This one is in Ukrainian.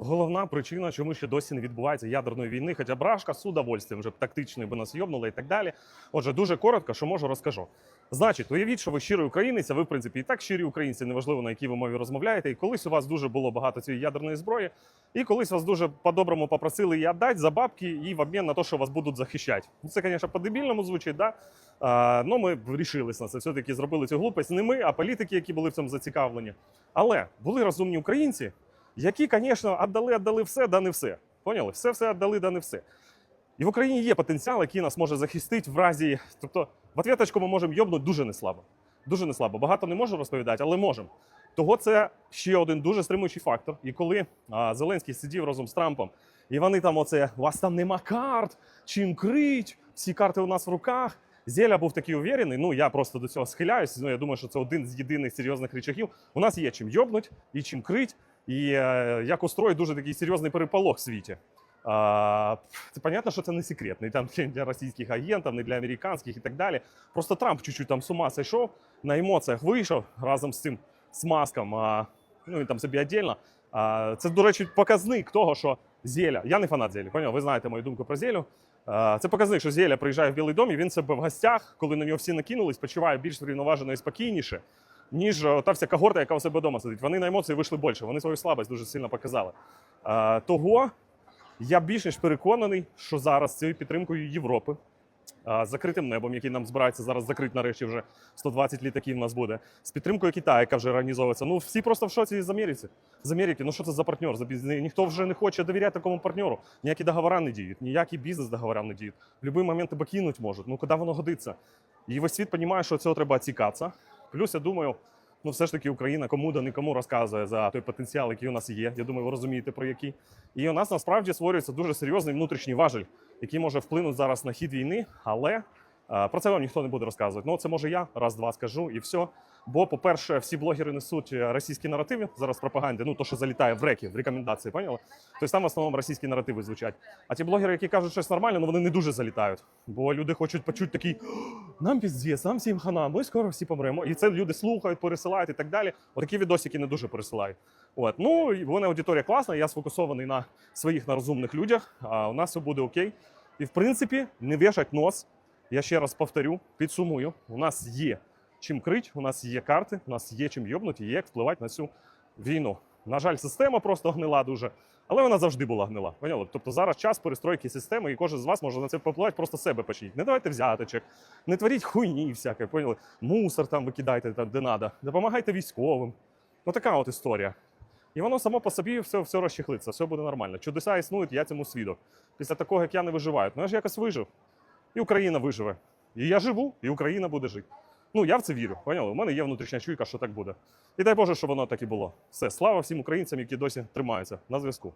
головна причина, чому ще досі не відбувається ядерної війни, хоча брашка з удовольствием вже б тактичною би нас йобнула і так далі. Отже, дуже коротко, що можу, розкажу. Значить, уявіть, що ви щирий українець, а ви, в принципі, і так щирі українці, неважливо на якій ви мові розмовляєте. І колись у вас дуже було багато цієї ядерної зброї, і колись вас дуже по-доброму попросили її віддати за бабки і в обмін на те, що вас будуть захищати. Ну, Це, звісно, по-дебільному звучить, да? А, ну, ми вирішились на це. Все-таки зробили цю глупость. Не ми, а політики, які були в цьому зацікавлені. Але були розумні українці, які, звісно, віддали, віддали все, да не все. Поняли? Все, все віддали, да не все. І в Україні є потенціал, який нас може захистити в разі. Тобто, в ответочку ми можемо йобнути дуже неслабо. Дуже неслабо. Багато не можу розповідати, але можемо. Того це ще один дуже стримуючий фактор. І коли а, Зеленський сидів разом з Трампом, і вони там оце, у вас там нема карт, чим крить, всі карти у нас в руках. Зеля був такий уверений. Ну я просто до цього схиляюсь. Ну я думаю, що це один з єдиних серйозних речагів. У нас є чим йобнуть і чим крить, і е, як устроїть дуже такий серйозний переполох в світі. А, це понятно, що це не секрет, не там для російських агентів, не для американських і так далі. Просто Трамп чуть-чуть там з ума зайшов, на емоціях вийшов разом з цим смазком. А, ну він там собі віддільно. А, це, до речі, показник того, що Зеля. Я не фанат Зелі, поняв? Ви знаєте мою думку про Зелю. Це показник, що Зеля приїжджає в Білий дом, і він себе в гостях, коли на нього всі накинулись, почуває більш врівноважено і спокійніше, ніж е, та вся когорта, яка у себе вдома сидить. Вони на емоції вийшли більше, вони свою слабость дуже сильно показали. А, Того я більш ніж переконаний, що зараз цією підтримкою Європи, з закритим небом, який нам збирається зараз закрити нарешті вже 120 літаків у нас буде, з підтримкою Китаю, яка вже організовується. Ну всі просто в шоці з Америки. З Америки. Ну що це за партнер? Ніхто вже не хоче довіряти такому партнеру. Ніякі договори не діють, ніякі бізнес договори не діють. В будь-який момент тебе кинуть можуть. Ну куди воно годиться? І весь світ розуміє, що цього треба цікатися. Плюс я думаю. Ну, все ж таки, Україна кому да нікому розказує за той потенціал, який у нас є. Я думаю, ви розумієте про який. І у нас насправді створюється дуже серйозний внутрішній важель, який може вплинути зараз на хід війни, але про це вам ніхто не буде розказувати. Ну, це може я раз-два скажу і все. Бо, по-перше, всі блогери несуть е, російські наративи зараз в пропаганді, ну то, що залітає в реки, в рекомендації, поняли? Тобто там в основному російські наративи звучать. А ті блогери, які кажуть щось нормальне, ну вони не дуже залітають. Бо люди хочуть почути такий нам піздець, нам всім хана, ми скоро всі помремо. І це люди слухають, пересилають і так далі. Отакі відосики не дуже пересилають. От. Ну, і в мене аудиторія класна, я сфокусований на своїх на розумних людях, а у нас все буде окей. І в принципі, не вішать нос. Я ще раз повторю, підсумую: у нас є чим крить, у нас є карти, у нас є чим йобнути, є як впливати на цю війну. На жаль, система просто гнила дуже, але вона завжди була гнила. Поняли? Тобто зараз час перестройки системи, і кожен з вас може на це попливати, просто себе почніть. Не давайте взяточок, не творіть хуйні всяке, поняли? Мусор там викидайте там, де треба, допомагайте військовим. Ну така от історія. І воно само по собі все, все розчехлиться, все буде нормально. Чудеса існують, я цьому свідок. Після такого, як я не виживаю. Ну я ж якось вижив. І Україна виживе. І я живу, і Україна буде жити. Ну, я в це вірю. Поняли? У мене є внутрішня чуйка, що так буде. І дай Боже, щоб воно так і було. Все, слава всім українцям, які досі тримаються на зв'язку.